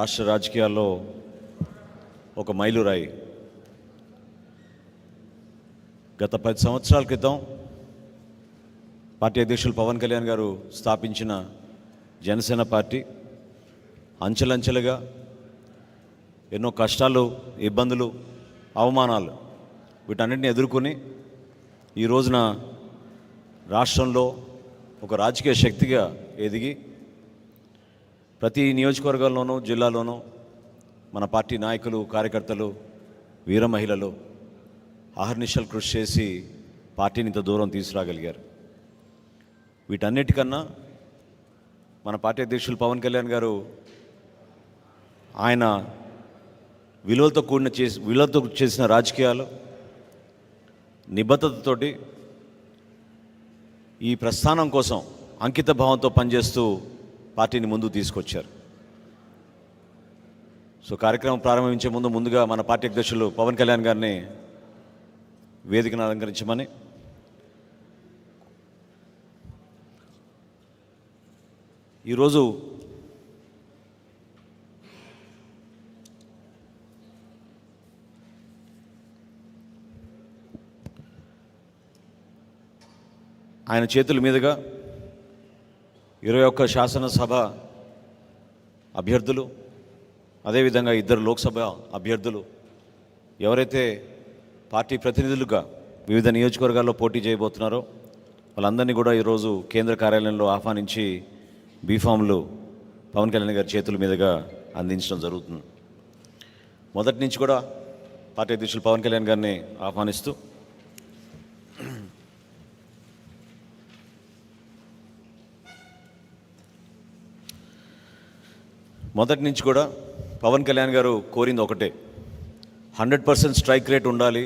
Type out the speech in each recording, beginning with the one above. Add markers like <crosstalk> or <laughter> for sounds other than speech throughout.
రాష్ట్ర రాజకీయాల్లో ఒక మైలురాయి. గత పది సంవత్సరాల క్రితం పార్టీ అధ్యక్షులు పవన్ కళ్యాణ్ గారు స్థాపించిన జనసేన పార్టీ. అంచెలంచెలుగా ఎన్నో కష్టాలు ఇబ్బందులు అవమానాలు వీటన్నిటిని ఎదుర్కొని ఈ రోజున రాష్ట్రంలో ఒక రాజకీయ శక్తిగా ఎదిగి ప్రతి నియోజకవర్గంలోనూ జిల్లాలోనూ మన పార్టీ నాయకులు కార్యకర్తలు వీర మహిళలు అహర్నిశలు కృషి చేసి పార్టీని ఇంత దూరం తీసుకురాగలిగారు. వీటన్నిటికన్నా మన పార్టీ అధ్యక్షులు పవన్ కళ్యాణ్ గారు ఆయన విలువలతో కూడిన చేసి విలువలతో చేసిన రాజకీయాలు నిబద్ధతతోటి ఈ ప్రస్థానం కోసం అంకిత భావంతో పనిచేస్తూ పార్టీని ముందు తీసుకొచ్చారు. సో కార్యక్రమం ప్రారంభించే ముందు ముందుగా మన పార్టీ అధ్యక్షులు పవన్ కళ్యాణ్ గారిని వేదికను అలంకరించమని. ఈరోజు ఆయన చేతుల మీదుగా ఇరవై ఒక్క శాసనసభ అభ్యర్థులు అదేవిధంగా ఇద్దరు లోక్సభ అభ్యర్థులు ఎవరైతే పార్టీ ప్రతినిధులుగా వివిధ నియోజకవర్గాల్లో పోటీ చేయబోతున్నారో వాళ్ళందరినీ కూడా ఈరోజు కేంద్ర కార్యాలయంలో ఆహ్వానించి బీఫామ్లు పవన్ కళ్యాణ్ గారి చేతుల మీదుగా అందించడం జరుగుతుంది. మొదటి నుంచి కూడా పార్టీ అధ్యక్షులు పవన్ కళ్యాణ్ గారిని ఆహ్వానిస్తూ మొదటి నుంచి కూడా పవన్ కళ్యాణ్ గారు కోరింది ఒకటే. హండ్రెడ్ పర్సెంట్ స్ట్రైక్ రేట్ ఉండాలి.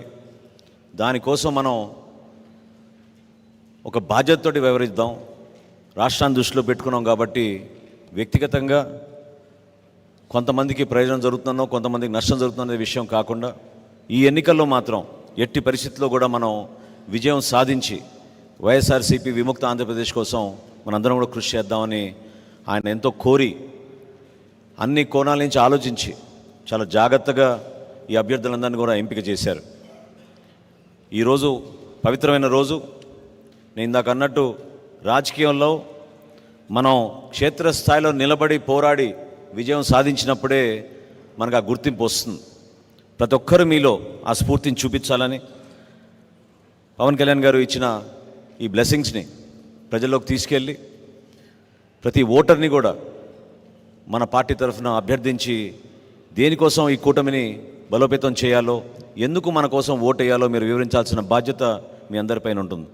దానికోసం మనం ఒక బాధ్యతతోటి వ్యవహరిద్దాం. రాష్ట్రాన్ని దృష్టిలో పెట్టుకున్నాం కాబట్టి వ్యక్తిగతంగా కొంతమందికి ప్రయోజనం జరుగుతుందో కొంతమందికి నష్టం జరుగుతుందనే విషయం కాకుండా ఈ ఎన్నికల్లో మాత్రం ఎట్టి పరిస్థితుల్లో కూడా మనం విజయం సాధించి వైఎస్ఆర్సీపీ విముక్త ఆంధ్రప్రదేశ్ కోసం మనందరం కూడా కృషి చేద్దామని ఆయన ఎంతో కోరి అన్ని కోణాల నుంచి ఆలోచించి చాలా జాగ్రత్తగా ఈ అభ్యర్థులందరినీ కూడా ఎంపిక చేశారు. ఈరోజు పవిత్రమైన రోజు. నేను ఇందాక అన్నట్టు రాజకీయంలో మనం క్షేత్రస్థాయిలో నిలబడి పోరాడి విజయం సాధించినప్పుడే మనకు ఆ గుర్తింపు వస్తుంది. ప్రతి ఒక్కరు మీలో ఆ స్ఫూర్తిని చూపించాలని పవన్ కళ్యాణ్ గారు ఇచ్చిన ఈ బ్లెస్సింగ్స్ని ప్రజల్లోకి తీసుకెళ్ళి ప్రతి ఓటర్ని కూడా మన పార్టీ తరఫున అభ్యర్థించి దేనికోసం ఈ కూటమిని బలోపేతం చేయాలో ఎందుకు మన కోసం ఓటేయాలో మీరు వివరించాల్సిన బాధ్యత మీ అందరిపైన ఉంటుంది.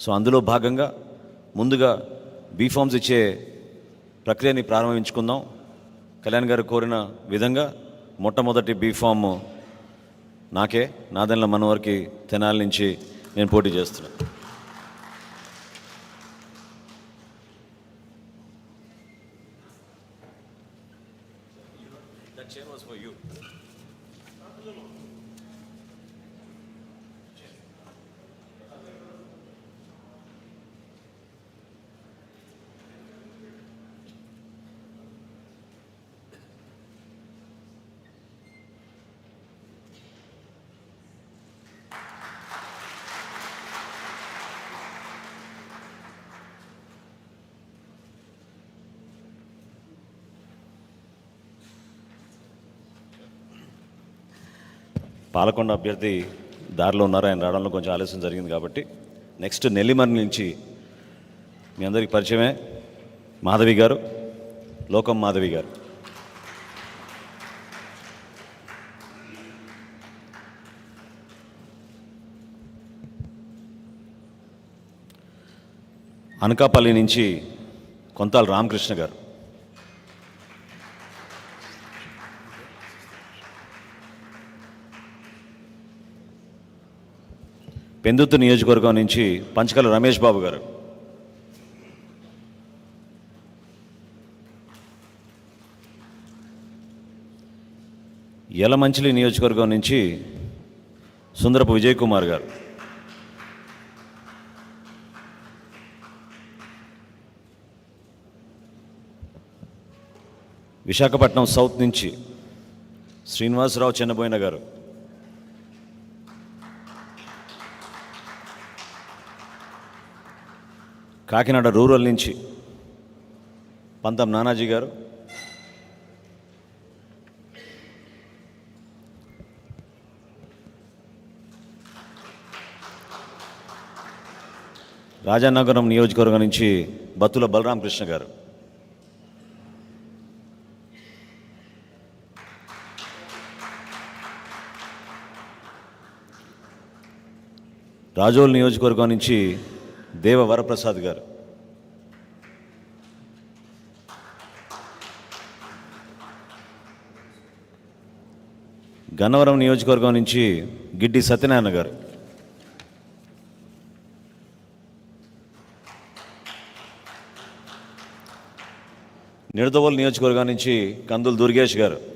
సో అందులో భాగంగా ముందుగా బీఫామ్స్ ఇచ్చే ప్రక్రియని ప్రారంభించుకుందాం. కళ్యాణ్ గారు కోరిన విధంగా మొట్టమొదటి బీఫామ్ నాకే నాదెన్ల మనవరికి తెనాలి నుంచి నేను పోటీ చేస్తున్నాను. పాలకొండ అభ్యర్థి దారిలో ఉన్నారు. ఆయన రావడంలో కొంచెం ఆలస్యం జరిగింది కాబట్టి నెక్స్ట్ నెల్లిమర్ నుంచి మీ అందరికి పరిచయమే మాధవి గారు లోకం మాధవి గారు. అనకాపల్లి నుంచి కొంతాల రామకృష్ణ గారు. పెందుతు నియోజకవర్గం నుంచి పంచకల రమేష్ బాబు గారు. యలమంచిలి నియోజకవర్గం నుంచి సుందరపు విజయ్ కుమార్ గారు. విశాఖపట్నం సౌత్ నుంచి శ్రీనివాసరావు చెన్నబోయిన గారు. కాకినాడ రూరల్ నుంచి పంతం నానాజీ గారు. రాజానగరం నియోజకవర్గం నుంచి బత్తుల బలరామకృష్ణ గారు. రాజోల్ నియోజకవర్గం నుంచి దేవ వరప్రసాద్ గారు. గన్నవరం నియోజకవర్గం నుంచి గిడ్డి సత్యనారాయణ గారు. నిడదవోలు నియోజకవర్గం నుంచి కందులు దుర్గేష్ గారు.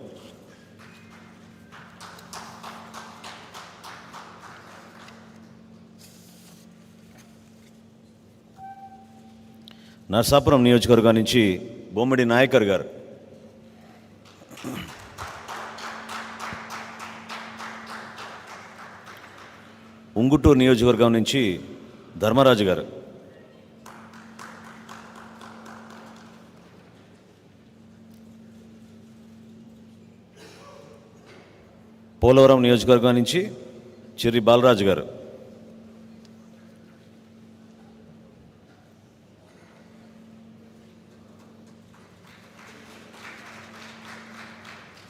నర్సాపురం నియోజకవర్గం నుంచి బొమ్మడి నాయకర్ గారు. ఉంగుటూరు నియోజకవర్గం నుంచి ధర్మరాజు గారు. పోలవరం నియోజకవర్గం నుంచి చిర్రి బాలరాజు గారు.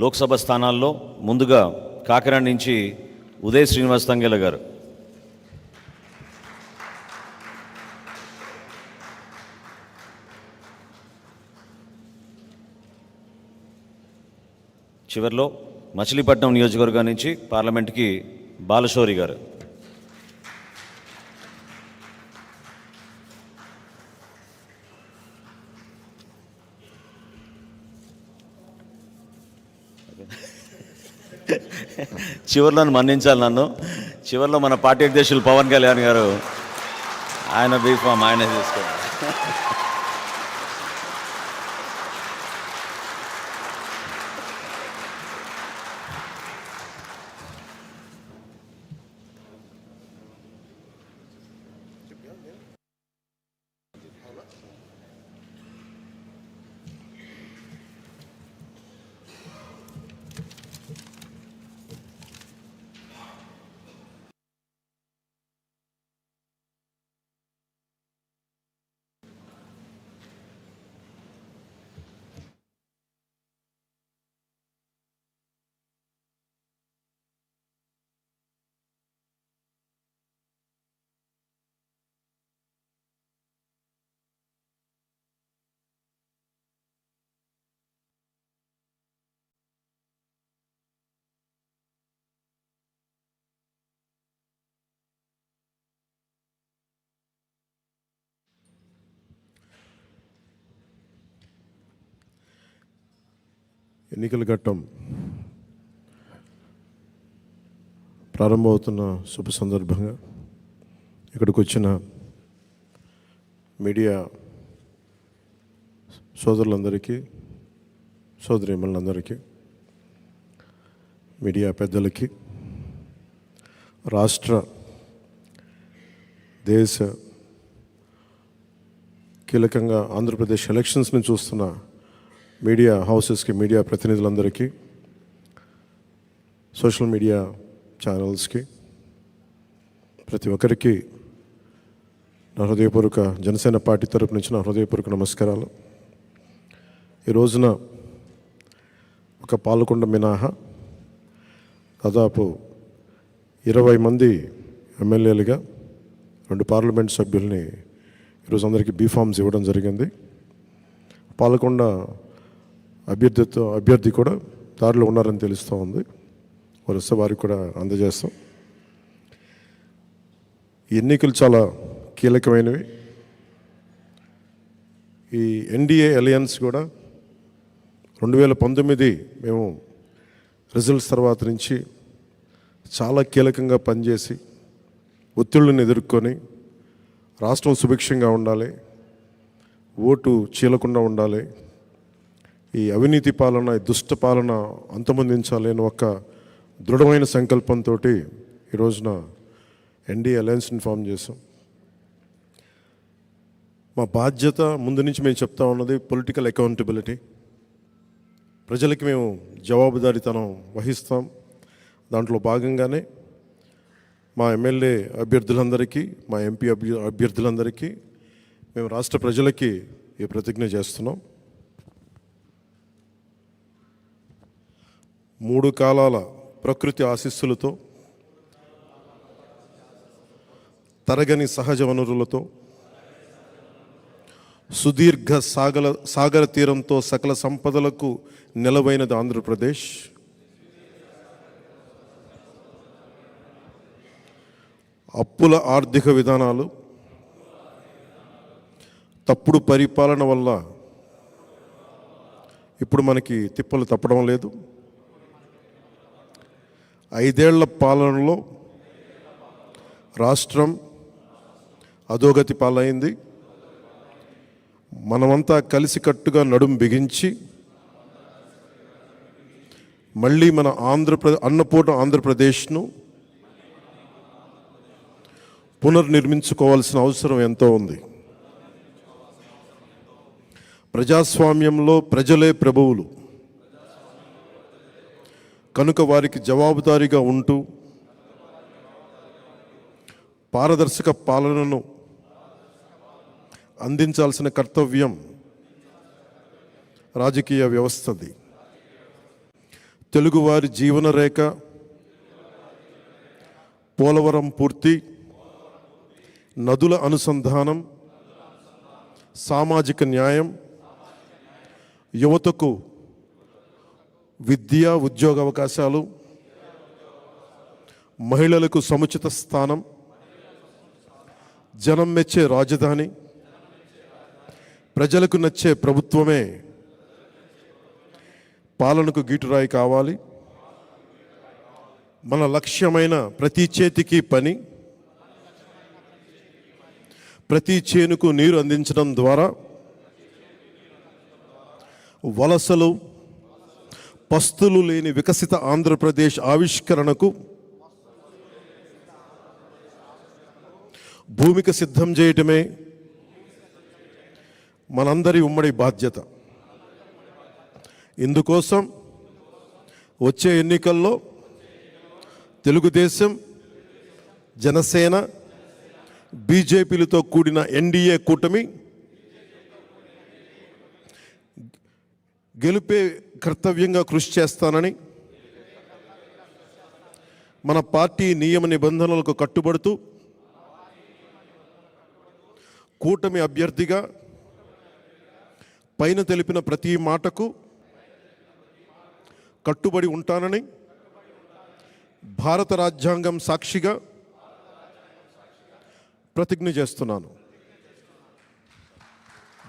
లోక్సభ స్థానాల్లో ముందుగా కాకినాడ నుంచి ఉదయ్ శ్రీనివాస్ తంగేల గారు. చివరిలో మచిలీపట్నం నియోజకవర్గం నుంచి పార్లమెంట్కి బాలశౌరి గారు. <laughs> చివరిలో మన్నించాలి నన్ను. చివరిలో మన పార్టీ అధ్యక్షులు పవన్ కళ్యాణ్ గారు. ఆయన బీఫామ్ ఆయన తీసుకోండి ఎన్నికల ఘట్టం ప్రారంభమవుతున్న శుభ సందర్భంగా ఇక్కడికి వచ్చిన మీడియా సోదరులందరికీ సోదరిమణులందరికీ మీడియా పెద్దలకి రాష్ట్ర దేశ కీలకంగా ఆంధ్రప్రదేశ్ ఎలక్షన్స్ని చూస్తున్న మీడియా హౌసెస్కి మీడియా ప్రతినిధులందరికీ సోషల్ మీడియా ఛానల్స్కి ప్రతి ఒక్కరికి నా హృదయపూర్వక జనసేన పార్టీ తరపు నుంచి నా హృదయపూర్వక నమస్కారాలు. ఈ రోజున ఒక పాలకొండ మినహా దాదాపు ఇరవై మంది ఎమ్మెల్యేలుగా రెండు పార్లమెంట్ సభ్యుల్ని ఈరోజు అందరికీ బీఫామ్స్ ఇవ్వడం జరిగింది. పాలకొండ అభ్యర్థితో అభ్యర్థి కూడా దారిలో ఉన్నారని తెలుస్తూ ఉంది. వరుస వారికి కూడా అందజేస్తాం. ఈ ఎన్నికలు చాలా కీలకమైనవి. ఈ ఎన్డీఏ అలయన్స్ కూడా రెండు వేల పంతొమ్మిది మేము రిజల్ట్స్ తర్వాత నుంచి చాలా కీలకంగా పనిచేసి ఒత్తిళ్ళని ఎదుర్కొని రాష్ట్రం సుభిక్షంగా ఉండాలి ఓటు చీలకుండా ఉండాలి ఈ అవినీతి పాలన దుష్ట పాలన అంతమొందించాలి అని ఒక దృఢమైన సంకల్పంతో ఈ రోజున ఎన్డీ అలయన్స్ని ఫామ్ చేసాం మా బాధ్యత ముందు నుంచి మేము చెప్తా ఉన్నది పొలిటికల్ అకౌంటబిలిటీ. ప్రజలకి మేము జవాబుదారీతనం వహిస్తాం. దాంట్లో భాగంగానే మా ఎమ్మెల్యే అభ్యర్థులందరికీ మా ఎంపీ అభ్య అభ్యర్థులందరికీ మేము రాష్ట్ర ప్రజలకి ఈ ప్రతిజ్ఞ చేస్తున్నాం. మూడు కాలాల ప్రకృతి ఆశీస్సులతో తరగని సహజ వనరులతో సుదీర్ఘ సాగల సాగర తీరంతో సకల సంపదలకు నిలవైనది ఆంధ్రప్రదేశ్. అప్పుల ఆర్థిక విధానాలు తప్పుడు పరిపాలన వల్ల ఇప్పుడు మనకి తిప్పలు తప్పడం లేదు. ఐదేళ్ళ పాలనలో రాష్ట్రం అధోగతి పాలైంది. మనమంతా కలిసికట్టుగా నడుం బిగించి మళ్ళీ మన ఆంధ్రప్రదే అన్నపూర్ణ ఆంధ్రప్రదేశ్ను పునర్నిర్మించుకోవాల్సిన అవసరం ఎంతో ఉంది. ప్రజాస్వామ్యంలో ప్రజలే ప్రభువులు. కనుక వారికి జవాబుదారీగా ఉంటూ పారదర్శక పాలనను అందించాల్సిన కర్తవ్యం రాజకీయ వ్యవస్థది. తెలుగువారి జీవన రేఖ పోలవరం పూర్తి నదుల అనుసంధానం సామాజిక న్యాయం యువతకు విద్య ఉద్యోగ అవకాశాలు మహిళలకు సముచిత స్థానం జనం మెచ్చే రాజధాని ప్రజలకు నచ్చే ప్రభుత్వమే పాలనకు గీటురాయి కావాలి. మన లక్ష్యమైన ప్రతి చేతికి పని ప్రతి చేనుకు నీరు అందించడం ద్వారా వలసలు పస్తులు లేని వికసిత ఆంధ్రప్రదేశ్ ఆవిష్కరణకు భూమిక సిద్ధం చేయటమే మనందరి ఉమ్మడి బాధ్యత. ఇందుకోసం వచ్చే ఎన్నికల్లో తెలుగుదేశం జనసేన బీజేపీలతో కూడిన ఎన్డీఏ కూటమి గెలిపే కర్తవ్యంగా కృషి చేస్తానని మన పార్టీ నియమ నిబంధనలకు కట్టుబడుతూ కూటమి అభ్యర్థిగా పైన తెలిపిన ప్రతి మాటకు కట్టుబడి ఉంటానని భారత రాజ్యాంగం సాక్షిగా ప్రతిజ్ఞ చేస్తున్నాను.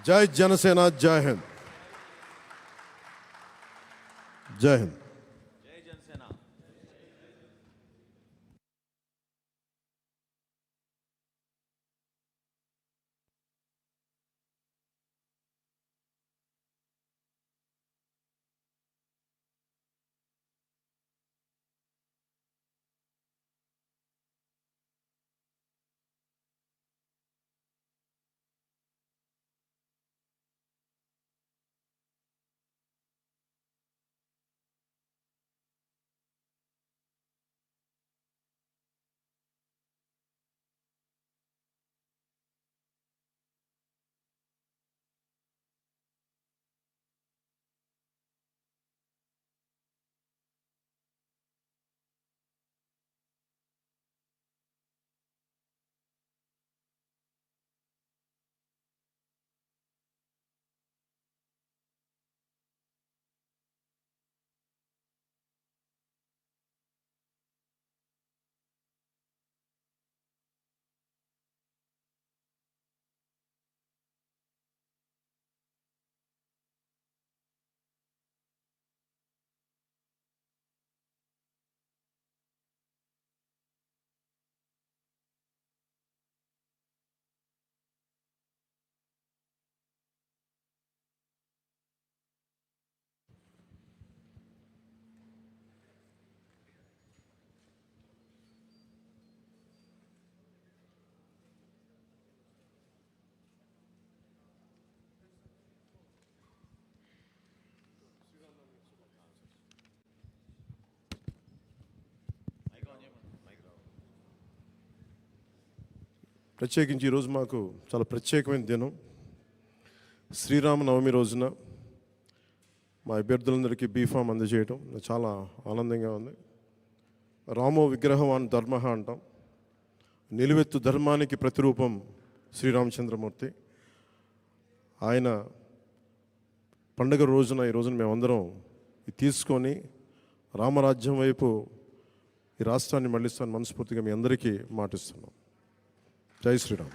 జై జనసేన జై హింద్. జై హింద్ ప్రత్యేకించి ఈరోజు మాకు చాలా ప్రత్యేకమైన దినం. శ్రీరామ నవమి రోజున మా అభ్యర్థులందరికీ బీఫామ్ అందజేయడం చాలా ఆనందంగా ఉంది. రామో విగ్రహవాన్ ధర్మ అంటాం. నిలువెత్తు ధర్మానికి ప్రతిరూపం శ్రీరామచంద్రమూర్తి. ఆయన పండుగ రోజున ఈ రోజున మేమందరం ఇది తీసుకొని రామరాజ్యం వైపు ఈ రాష్ట్రాన్ని మళ్ళిస్తాను మనస్ఫూర్తిగా మీ అందరికీ మాటిస్తున్నాం. జై శ్రీరామ్.